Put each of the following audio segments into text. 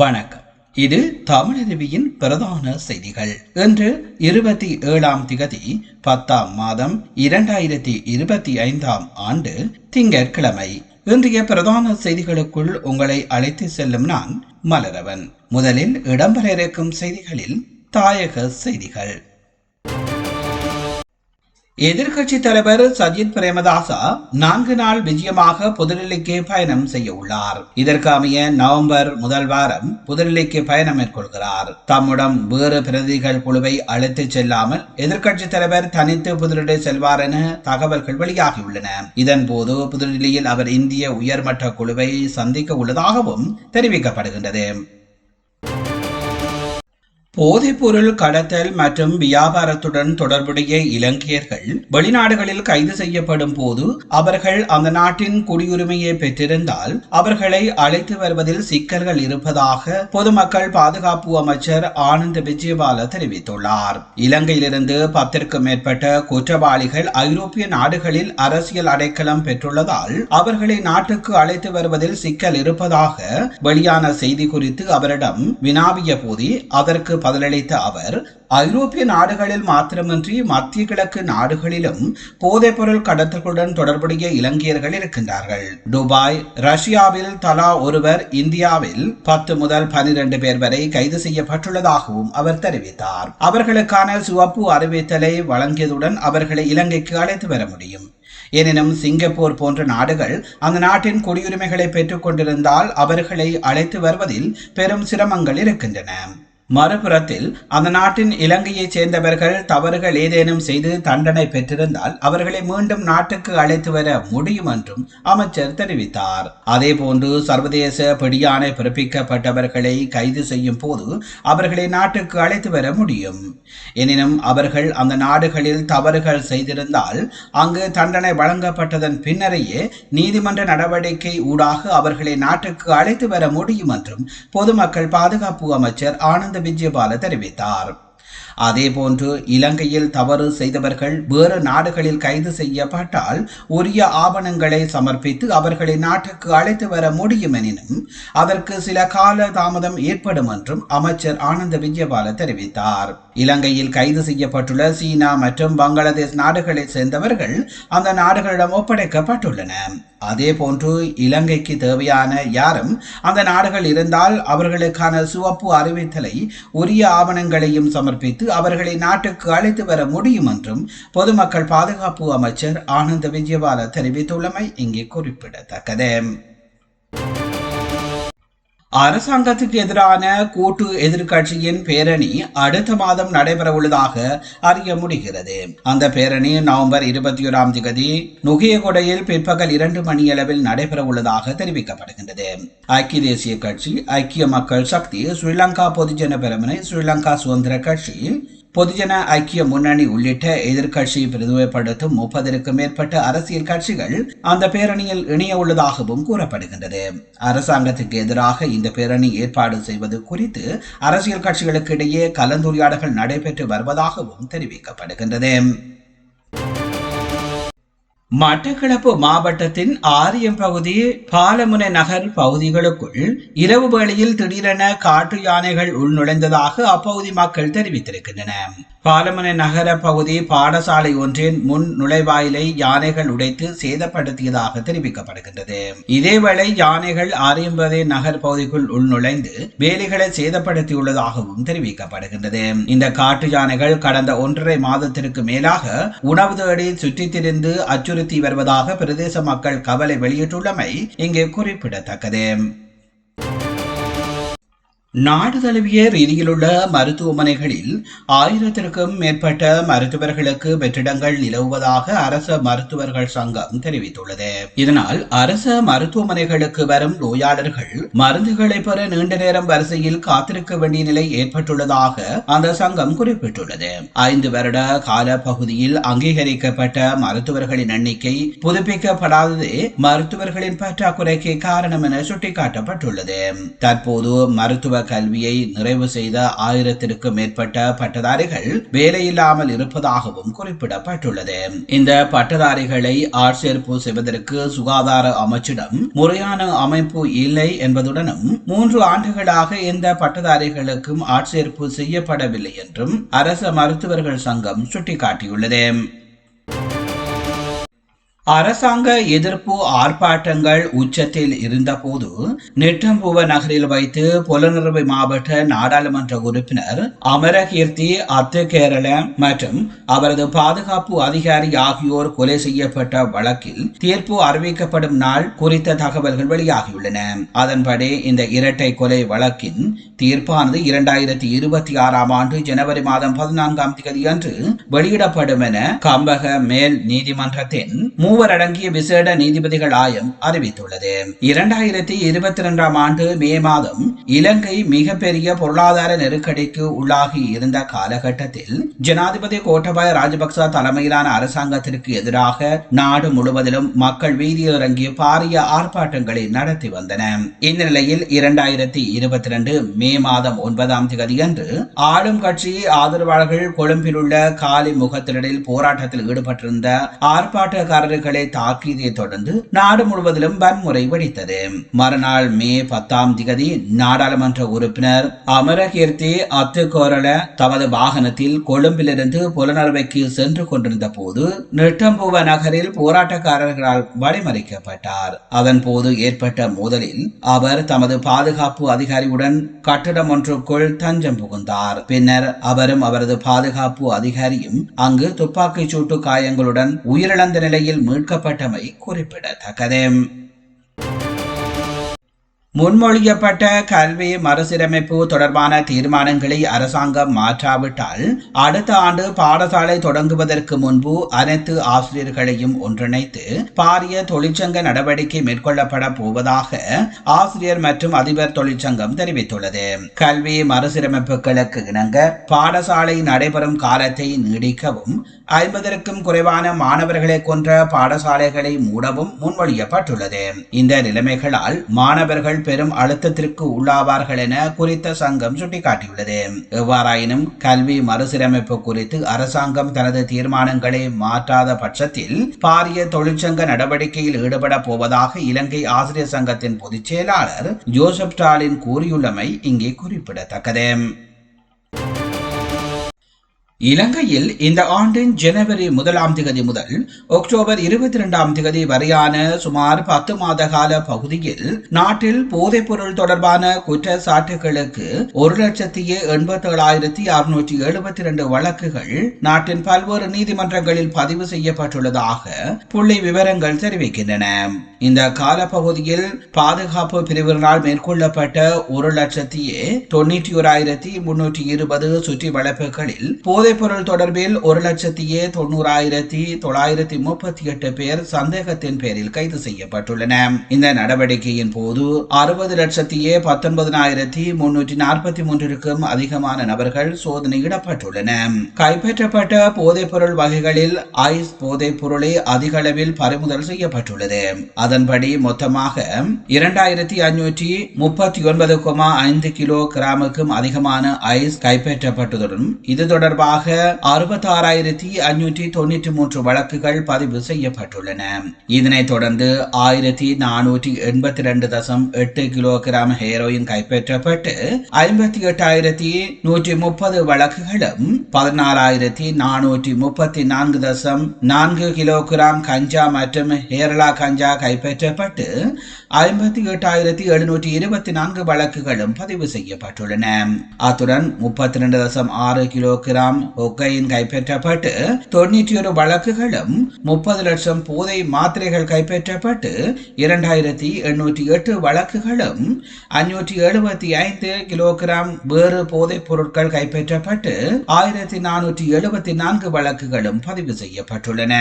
வணக்கம். இது தமிழருவியின் பிரதான செய்திகள். இன்று இருபத்தி ஏழாம் திகதி பத்தாம் மாதம் இரண்டாயிரத்தி இருபத்தி ஐந்தாம் ஆண்டு திங்கட்கிழமை. இன்றைய பிரதான செய்திகளுக்குள் உங்களை அழைத்து செல்லும் நான் மலரவன். முதலில் இடம்பெற இருக்கும் செய்திகளில் தாயக செய்திகள். எதிர்க்கட்சி தலைவர் சஜித் பிரேமதாசா நான்கு நாள் விஜயமாக புதுடில்லிக்கு பயணம் செய்ய உள்ளார். இதற்கு அமைய நவம்பர் முதல் வாரம் புதுடில்லிக்கு பயணம் மேற்கொள்கிறார். தம்முடன் வேறு பிரதிகள் குழுவை அழைத்துச் செல்லாமல் எதிர்க்கட்சி தலைவர் தனித்து புதுடில்லி செல்வார் என தகவல்கள் வெளியாகியுள்ளன. இதன்போது புதுடில்லியில் அவர் இந்திய உயர்மட்ட குழுவை சந்திக்க உள்ளதாகவும் தெரிவிக்கப்படுகின்றது. போதைப்பொருள் கடத்தல் மற்றும் வியாபாரத்துடன் தொடர்புடைய இலங்கையர்கள் வெளிநாடுகளில் கைது செய்யப்படும் போது அவர்கள் அந்த நாட்டின் குடியுரிமையை பெற்றிருந்தால் அவர்களை அழைத்து வருவதில் சிக்கல்கள் இருப்பதாக பொதுமக்கள் பாதுகாப்பு அமைச்சர் ஆனந்த் விஜயபால தெரிவித்துள்ளார். இலங்கையிலிருந்து பத்திற்கும் மேற்பட்ட குற்றவாளிகள் ஐரோப்பிய நாடுகளில் அரசியல் அடைக்கலம் பெற்றுள்ளதால் அவர்களை நாட்டுக்கு அழைத்து வருவதில் சிக்கல் இருப்பதாக வெளியான செய்தி குறித்து அவரிடம் வினாவிய போதே அதற்கு பதிலளித்த அவர் ஐரோப்பிய நாடுகளில் மாத்திரமின்றி மத்திய கிழக்கு நாடுகளிலும் போதைப்பொருள் கடத்தலுடன் தொடர்புடைய இலங்கையர்கள் இருக்கின்றார்கள். துபாய் ரஷ்யாவில் தலா ஒருவர் இந்தியாவில் பத்து முதல் பனிரெண்டு பேர் வரை கைது செய்யப்பட்டுள்ளதாகவும் அவர் தெரிவித்தார். அவர்களுக்கான சிவப்பு அறிவித்தலை வழங்கியதுடன் அவர்களை இலங்கைக்கு அழைத்து வர முடியும். எனினும் சிங்கப்பூர் போன்ற நாடுகள் அந்த நாட்டின் குடியுரிமைகளை பெற்றுக் கொண்டிருந்தால் அவர்களை அழைத்து வருவதில் பெரும் சிரமங்கள் இருக்கின்றன. மறுபுறத்தில் அந்த நாட்டின் இலங்கையைச் சேர்ந்தவர்கள் தவறுகள் ஏதேனும் செய்து தண்டனை பெற்றிருந்தால் அவர்களை மீண்டும் நாட்டுக்கு அழைத்து வர முடியும் என்றும் அமைச்சர் தெரிவித்தார். அதேபோன்று சர்வதேச பிடியானை பிறப்பிக்கப்பட்டவர்களை கைது செய்யும் போது அவர்களை நாட்டுக்கு அழைத்து வர முடியும். எனினும் அவர்கள் அந்த நாடுகளில் தவறுகள் செய்திருந்தால் அங்கு தண்டனை வழங்கப்பட்டதன் பின்னரையே நீதிமன்ற நடவடிக்கை ஊடாக அவர்களை நாட்டுக்கு அழைத்து வர முடியும் என்றும் பொதுமக்கள் பாதுகாப்பு அமைச்சர் ஆனந்த் விஜயபால தெரிவித்தார். அதேபோன்று இலங்கையில் தவறு செய்தவர்கள் வேறு நாடுகளில் கைது செய்யப்பட்டால் உரிய ஆவணங்களை சமர்ப்பித்து அவர்களை நாட்டுக்கு அழைத்து வர முடியும் எனினும் அதற்கு சில கால தாமதம் ஏற்படும் என்றும் அமைச்சர் ஆனந்த விஜயபால தெரிவித்தார். இலங்கையில் கைது செய்யப்பட்டுள்ள சீனா மற்றும் பங்களாதேஷ் நாடுகளைச் சேர்ந்தவர்கள் அந்த நாடுகளிடம் ஒப்படைக்கப்பட்டுள்ளன அதே போன்று இலங்கைக்கு தேவையான யாரும் அந்த நாடுகள் இருந்தால் அவர்களுக்கான சிவப்பு அறிவித்தலை உரிய ஆவணங்களையும் சமர்ப்பித்து அவர்களை நாட்டுக்கு அழைத்து வர முடியும் என்றும் பொதுமக்கள் பாதுகாப்பு அமைச்சர் ஆனந்த விஜயபால தெரிவித்துள்ளமை இங்கே குறிப்பிடத்தக்கது. அரசாங்கத்துக்கு எதிரான கூட்டு எதிர்க்கட்சியின் பேரணி அடுத்த மாதம் நடைபெற உள்ளதாக அறிய முடிகிறது. அந்த பேரணி நவம்பர் இருபத்தி ஓராம் தேதி நுகையகொடையில் பிற்பகல் இரண்டு மணியளவில் நடைபெற உள்ளதாக தெரிவிக்கப்படுகின்றது. ஐக்கிய தேசிய கட்சி ஐக்கிய மக்கள் சக்தி ஸ்ரீலங்கா பொதுஜன பெருமனை ஸ்ரீலங்கா சுதந்திர கட்சி பொதுஜன ஐக்கிய முன்னணி உள்ளிட்ட எதிர்கட்சி பிரதிநிதிப்படுத்தும் முப்பதற்கும் மேற்பட்ட அரசியல் கட்சிகள் அந்த பேரணியில் இணைய உள்ளதாகவும் கூறப்படுகின்றது. அரசாங்கத்துக்கு எதிராக இந்த பேரணி ஏற்பாடு செய்வது குறித்து அரசியல் கட்சிகளுக்கு இடையே கலந்துரையாடல்கள் நடைபெற்று வருவதாகவும் தெரிவிக்கப்படுகின்றது. மட்டக்களப்பு மாவட்டத்தின் ஆரியம் பகுதி பாலமுனை நகர் பகுதிகளுக்குள் இரவு வேளையில் திடீரென காட்டு யானைகள் உள்நுழைந்ததாக அப்பகுதி மக்கள் தெரிவித்திருக்கின்றன பாலமுனை நகர பகுதி பாடசாலை ஒன்றின் முன் நுழைவாயிலை யானைகள் உடைத்து சேதப்படுத்தியதாக தெரிவிக்கப்படுகின்றது. இதேவேளை யானைகள் ஆரியம்பதை நகர் பகுதிக்குள் உள்நுழைந்து வேலிகளை சேதப்படுத்தியுள்ளதாகவும் தெரிவிக்கப்படுகின்றது. இந்த காட்டு யானைகள் கடந்த ஒன்றரை மாதத்திற்கு மேலாக உணவு தேடி சுற்றித் திரிந்து அச்சுறுத்தி வருவதாக பிரதேச மக்கள் கவலை வெளியிட்டுள்ளமை இங்கே குறிப்பிடத்தக்கது. நாடு தழுவிய ரீதியிலுள்ள மருத்துவமனைகளில் ஆயிரத்திற்கும் மேற்பட்ட மருத்துவர்களுக்கு வெற்றிடங்கள் நிலவுவதாக அரச மருத்துவர்கள் சங்கம் தெரிவித்துள்ளது. இதனால் அரச மருத்துவமனைகளுக்கு வரும் நோயாளர்கள் மருந்துகளை பெற நீண்ட நேரம் வரிசையில் காத்திருக்க வேண்டிய நிலை ஏற்பட்டுள்ளதாக அந்த சங்கம் குறிப்பிட்டுள்ளது. ஐந்து வருட கால பகுதியில் அங்கீகரிக்கப்பட்ட மருத்துவர்களின் எண்ணிக்கை புதுப்பிக்கப்படாததே மருத்துவர்களின் பற்றாக்குறைக்கு காரணம் என சுட்டிக்காட்டப்பட்டுள்ளது. தற்போது மருத்துவ மருத்துவ கல்வியை நிறைவு செய்த ஆயிரத்திற்கும் மேற்பட்ட பட்டதாரிகள் வேலையில்லாமல் இருப்பதாகவும் குறிப்பிடப்பட்டுள்ளது. இந்த பட்டதாரிகளை ஆட்சேர்ப்பு செய்வதற்கு சுகாதார அமைச்சிடம் முறையான அமைப்பு இல்லை என்பதுடனும் மூன்று ஆண்டுகளாக எந்த பட்டதாரிகளுக்கும் ஆட்சேர்ப்பு செய்யப்படவில்லை என்றும் அரச மருத்துவர்கள் சங்கம் சுட்டிக்காட்டியுள்ளது. அரசாங்க எதிர்ப்பு ஆர்ப்பாட்டங்கள் உச்சத்தில் இருந்தபோது நெட்டம்புவ நகரில் வைத்து புலனறுவை மாவட்ட நாடாளுமன்ற உறுப்பினர் அமரகீர்த்தி அத்து கேரள மற்றும் அவரது பாதுகாப்பு அதிகாரி ஆகியோர் கொலை செய்யப்பட்ட வழக்கில் தீர்ப்பு அறிவிக்கப்படும் நாள் குறித்த தகவல்கள் வெளியாகியுள்ளன. அதன்படி இந்த இரட்டை கொலை வழக்கின் தீர்ப்பானது இரண்டாயிரத்தி இருபத்தி ஆறாம் ஆண்டு ஜனவரி மாதம் பதினான்காம் தேதி அன்று வெளியிடப்படும் என கம்பக மேல் நீதிமன்றத்தின் மூவர் அடங்கிய விசேட நீதிபதிகள் ஆயம் அறிவித்துள்ளது. இரண்டாயிரத்தி இருபத்தி இரண்டாம் ஆண்டு மே மாதம் இலங்கை மிகப்பெரிய பொருளாதார நெருக்கடிக்கு உள்ளாகி இருந்த காலகட்டத்தில் ஜனாதிபதி கோட்டபாய ராஜபக்ச தலைமையிலான அரசாங்கத்திற்கு எதிராக நாடு முழுவதிலும் மக்கள் வீதியில் இறங்கி பாரிய ஆர்ப்பாட்டங்களை நடத்தி வந்தன. இந்நிலையில் இரண்டாயிரத்தி இருபத்தி இரண்டு மே மாதம் ஒன்பதாம் தேதியன்று ஆளும் கட்சி ஆதரவாளர்கள் கொழும்பில் உள்ள காலி முகத்திடலில் போராட்டத்தில் ஈடுபட்டிருந்த ஆர்ப்பாட்டக்காரர்கள் தாக்கியதை தொடர்ந்து நாடு முழுவதிலும் வன்முறை வெடித்தது. மறுநாள் மே பத்தாம் திகதி நாடாளுமன்ற உறுப்பினர் அமரகீர்த்தி அத்துக்கோரள தமது வாகனத்தில் கொழும்பிலிருந்து புலனறுவைக்கு சென்று கொண்டிருந்த போது நெட்டம்பூவ நகரில் போராட்டக்காரர்களால் வழிமறிக்கப்பட்டார். அதன் போது ஏற்பட்ட மோதலில் அவர் தமது பாதுகாப்பு அதிகாரியுடன் கட்டடம் ஒன்றுக்குள் தஞ்சம் புகுந்தார். பின்னர் அவரும் அவரது பாதுகாப்பு அதிகாரியும் அங்கு துப்பாக்கிச் சூட்டு காயங்களுடன் உயிரிழந்த நிலையில் மீட்கப்பட்டமை குறிப்பிடத்தக்கது. முன்மொழியப்பட்ட கல்வி மறுசீரமைப்பு தொடர்பான தீர்மானங்களை அரசாங்கம் மாற்றாவிட்டால் அடுத்த ஆண்டு பாடசாலை தொடங்குவதற்கு முன்பு அனைத்து ஆசிரியர்களையும் ஒன்றிணைத்து பாரிய தொழிற்சங்க நடவடிக்கை மேற்கொள்ளப்பட போவதாக ஆசிரியர் மற்றும் அதிபர் தொழிற்சங்கம் தெரிவித்துள்ளது. கல்வி மறுசீரமைப்புகளுக்கு இணங்க பாடசாலை நடைபெறும் காலத்தை நீடிக்கவும் ஐம்பதற்கும் குறைவான மாணவர்களை கொன்ற பாடசாலைகளை மூடவும் முன்மொழியப்பட்டுள்ளது. இந்த நிலைமைகளால் மாணவர்கள் பெரும் அழுத்தத்திற்கு உள்ளாவார்கள் என குறித்த சங்கம் சுட்டிக்காட்டியுள்ளது. எவ்வாறாயினும் கல்வி மறுசீரமைப்பு குறித்து அரசாங்கம் தனது தீர்மானங்களை மாற்றாத பட்சத்தில் பாரிய தொழிற்சங்க நடவடிக்கையில் ஈடுபட போவதாக இலங்கை ஆசிரியர் சங்கத்தின் பொதுச் செயலாளர் ஜோசப் ஸ்டாலின் கூறியுள்ளமை இங்கே குறிப்பிடத்தக்கது. இலங்கையில் இந்த ஆண்டின் ஜனவரி முதலாம் திகதி முதல் அக்டோபர் இருபத்தி இரண்டாம் திகதி வரையான சுமார் பத்து மாத கால பகுதியில் நாட்டில் போதைப்பொருள் தொடர்பான குற்றச்சாட்டுகளுக்கு ஒரு லட்சத்தி எண்பத்தி ஏழாயிரத்தி அறுநூற்றி எழுபத்தி இரண்டு வழக்குகள் நாட்டின் பல்வேறு நீதிமன்றங்களில் பதிவு செய்யப்பட்டுள்ளதாக புள்ளி விவரங்கள் தெரிவிக்கின்றன. இந்த காலப்பகுதியில் பாதுகாப்பு பிரிவினால் மேற்கொள்ளப்பட்ட ஒரு லட்சத்தியே தொண்ணூற்றி ஓராயிரத்தி முன்னூற்றி இருபது சுற்றி போதைப் பொருள் தொடர்பில் ஒரு லட்சத்தியே தொண்ணூறாயிரத்தி தொள்ளாயிரத்தி முப்பத்தி எட்டு பேர் சந்தேகத்தின் பேரில் கைது செய்யப்பட்டுள்ளன. இந்த நடவடிக்கையின் போது அறுபது லட்சத்தியே பத்தொன்பதினாயிரத்தி முன்னூற்றி நாற்பத்தி மூன்றிற்கும் அதிகமான நபர்கள் சோதனையிடப்பட்டுள்ளன கைப்பற்றப்பட்ட போதைப் பொருள் வகைகளில் ஐஸ் போதைப் பொருளை அதிக அளவில் பறிமுதல் செய்யப்பட்டுள்ளது. அதன்படி மொத்தமாக இரண்டாயிரத்தி அஞ்சூற்றி முப்பத்தி ஒன்பது கோமா ஐந்து கிலோ கிராமுக்கும் அதிகமான ஐஸ் கைப்பற்றப்பட்டதுடன் இது தொடர்பாக அறுபத்தாறாயிரத்தி அஞ்சூற்றி தொண்ணூற்றி மூன்று வழக்குகள் பதிவு செய்யப்பட்டுள்ளன. இதனைத் தொடர்ந்து ஆயிரத்தி நானூற்றி எண்பத்தி ரெண்டு தசம் எட்டு கிலோகிராம் ஹெரோயின் கைப்பற்றப்பட்டு ஐம்பத்தி எட்டாயிரத்தி நூற்றி முப்பது வழக்குகளும் பதினாறாயிரத்தி நானூற்றி முப்பத்தி நான்கு தசம் நான்கு கிலோகிராம் கஞ்சா மற்றும் ஹேரளா கஞ்சா கைப்பற்றப்பட்டு ஐம்பத்தி எட்டாயிரத்தி எழுநூற்றி இருபத்தி நான்கு வழக்குகளும் பதிவு செய்யப்பட்டுள்ளன. அத்துடன் முப்பத்தி ரெண்டு தசம் ஆறு கிலோகிராம் ஒக்கையின் கைப்பற்றப்பட்டு தொண்ணூற்றி ஒரு வழக்குகளும் முப்பது லட்சம் போதை மாத்திரைகள் கைப்பற்றப்பட்டு இரண்டாயிரத்தி எண்ணூற்றி எட்டு வழக்குகளும் அஞ்சூற்றி எழுபத்தி ஐந்து கிலோகிராம் வேறு போதைப் பொருட்கள் கைப்பற்றப்பட்டு ஆயிரத்தி நானூற்றி எழுபத்தி நான்கு வழக்குகளும் பதிவு செய்யப்பட்டுள்ளன.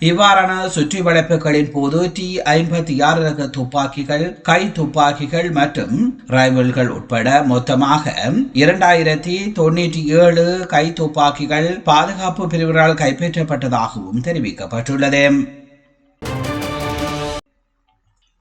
இவ்வாறான சுற்றி வளைப்புகளின் போது டி ஐம்பத்தி ஆறு ரக துப்பாக்கிகள் கை துப்பாக்கிகள் மற்றும் ரைபிள்கள் உட்பட மொத்தமாக இரண்டாயிரத்தி தொண்ணூற்றி ஏழு கை துப்பாக்கி துப்பாக்கிகள் பாதுகாப்பு பிரிவுகளால் கைப்பற்றப்பட்டதாகவும் தெரிவிக்கப்பட்டுள்ளது.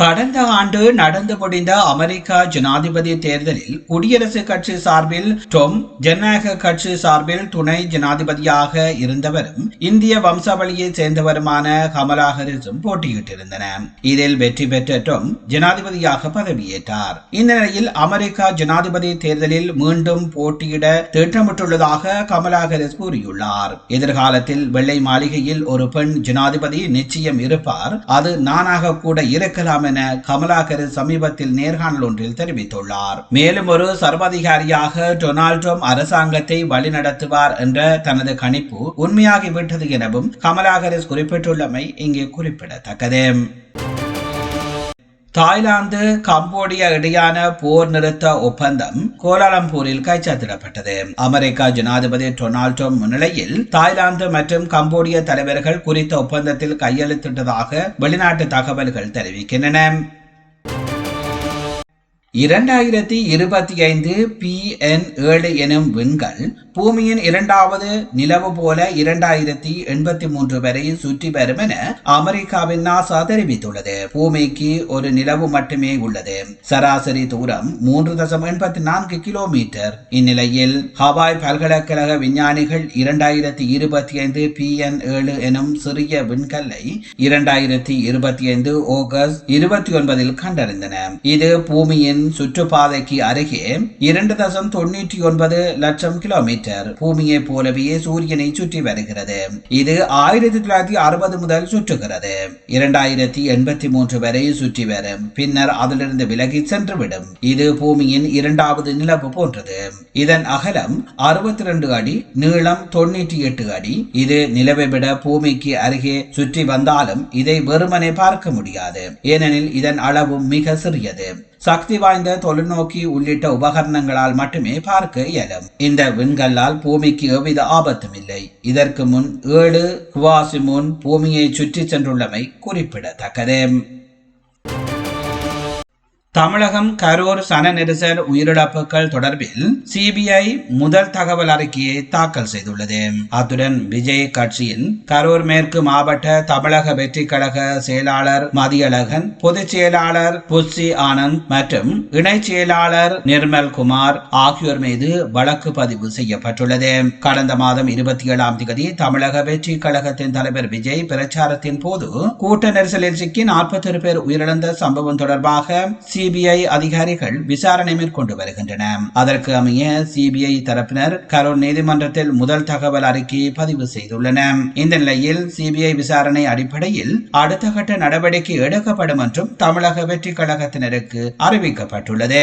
கடந்த ஆண்டு நடந்து முடிந்த அமெரிக்கா ஜனாதிபதி தேர்தலில் குடியரசுக் கட்சி சார்பில் டொம் ஜனநாயக கட்சி சார்பில் துணை ஜனாதிபதியாக இருந்தவரும் இந்திய வம்சாவளியை சேர்ந்தவருமான கமலா ஹாரிஸும் போட்டியிட்டிருந்தனர் இதில் வெற்றி பெற்ற டொம் ஜனாதிபதியாக பதவியேற்றார். இந்த நிலையில் அமெரிக்கா ஜனாதிபதி தேர்தலில் மீண்டும் போட்டியிட திட்டமிட்டுள்ளதாக கமலா ஹரிஸ் கூறியுள்ளார். எதிர்காலத்தில் வெள்ளை மாளிகையில் ஒரு பெண் ஜனாதிபதி நிச்சயம் இருப்பார். அது நானாக கூட இருக்கலாம் என கமலாகரு சமீபத்தில் நேர்காணல் ஒன்றில் தெரிவித்துள்ளார். மேலும் ஒரு சர்வாதிகாரியாக டொனால்ட் ட்ரம்ப் அரசாங்கத்தை வழிநடத்துவார் என்ற தனது கணிப்பு உண்மையாகிவிட்டது எனவும் கமலா ஹாரிஸ் குறிப்பிட்டுள்ளமை இங்கே குறிப்பிடத்தக்கது. தாய்லாந்து கம்போடியா இடையான போர் நிறுத்த ஒப்பந்தம் கோலாலம்பூரில் கைச்சாத்திடப்பட்டது. அமெரிக்கா ஜனாதிபதி டொனால்டோ முன்னிலையில் தாய்லாந்து மற்றும் கம்போடிய தலைவர்கள் குறித்த ஒப்பந்தத்தில் கையெழுத்திட்டதாக வெளிநாட்டு தகவல்கள் தெரிவிக்கின்றன. இரண்டாயிரத்தி இருபத்தி ஐந்து பி என் ஏழு எனும் விண்கள் பூமியின் இரண்டாவது நிலவு போல இரண்டாயிரத்தி எண்பத்தி மூன்று வரை சுற்றி வரும் என அமெரிக்காவின் நாசா தெரிவித்துள்ளது. பூமிக்கு ஒரு நிலவு மட்டுமே உள்ளது. சராசரி தூரம் மூன்று தசம் எண்பத்தி நான்கு கிலோமீட்டர். இந்நிலையில் ஹவாய் பல்கலைக்கழக விஞ்ஞானிகள் இரண்டாயிரத்தி இருபத்தி ஐந்து பி என் ஏழு எனும் சிறிய விண்கல்லை இரண்டாயிரத்தி இருபத்தி ஐந்து ஆகஸ்ட் இருபத்தி ஒன்பதில் கண்டறிந்தனர் இது பூமியின் சுற்றுப்பாதைக்கு அருகே இரண்டு தசம் தொண்ணூற்றி ஒன்பது லட்சம் கிலோமீட்டர். பூமியை போலவே சூரியனை சுற்றி வருகிறது. இது ஆயிரத்தி தொள்ளாயிரத்தி அறுபது முதல் சுற்றுகிறது. இரண்டாயிரத்தி எண்பத்தி மூன்று வரை சுற்றி வரும். பின்னர் அதிலிருந்து விலகி சென்றுவிடும். இது பூமியின் இரண்டாவது நிலவு போன்றது. இதன் அகலம் அறுபத்தி ரெண்டு அடி நீளம் தொண்ணூற்றி எட்டு அடி. இது நிலவை விட பூமிக்கு அருகே சுற்றி வந்தாலும் இதை வெறுமனே பார்க்க முடியாது. ஏனெனில் இதன் அளவும் மிக சிறியது. சக்தி வாய்ந்த தொலைநோக்கி உள்ளிட்ட உபகரணங்களால் மட்டுமே பார்க்க இயலும். இந்த விண்கல்லால் பூமிக்கு எவ்வித ஆபத்தும் இல்லை. இதற்கு முன் ஏழு குவாசி முன் பூமியை சுற்றி சென்றுள்ளமை குறிப்பிடத்தக்கது. தமிழகம் கரூர் சன நெரிசல் உயிரிழப்புகள் தொடர்பில் சிபிஐ முதல் தகவல் அறிக்கையை தாக்கல் செய்துள்ளது. அத்துடன் விஜய் கட்சியின் கரூர் மேற்கு மாவட்ட தமிழக வெற்றி கழக செயலாளர் மதியழகன் பொதுச் செயலாளர் புஷி ஆனந்த் மற்றும் இணை செயலாளர் நிர்மல் குமார் ஆகியோர் மீது வழக்கு பதிவு செய்யப்பட்டுள்ளது. கடந்த மாதம் இருபத்தி ஏழாம் தேதி தமிழக வெற்றி கழகத்தின் தலைவர் விஜய் பிரச்சாரத்தின் போது கூட்ட நெரிசலில் சிக்கி நாற்பத்தி பேர் உயிரிழந்த சம்பவம் தொடர்பாக சிபிஐ அதிகாரிகள் விசாரணை மேற்கொண்டு வருகின்றன. அதற்கு அமைய சிபிஐ தரப்பினர் கரூர் நீதிமன்றத்தில் முதல் தகவல் அறிக்கையை பதிவு செய்துள்ளன. இந்த நிலையில் சிபிஐ விசாரணை அடிப்படையில் அடுத்த கட்ட நடவடிக்கை எடுக்கப்படும் என்றும் தமிழக வெற்றி கழகத்தினருக்கு அறிவிக்கப்பட்டுள்ளது.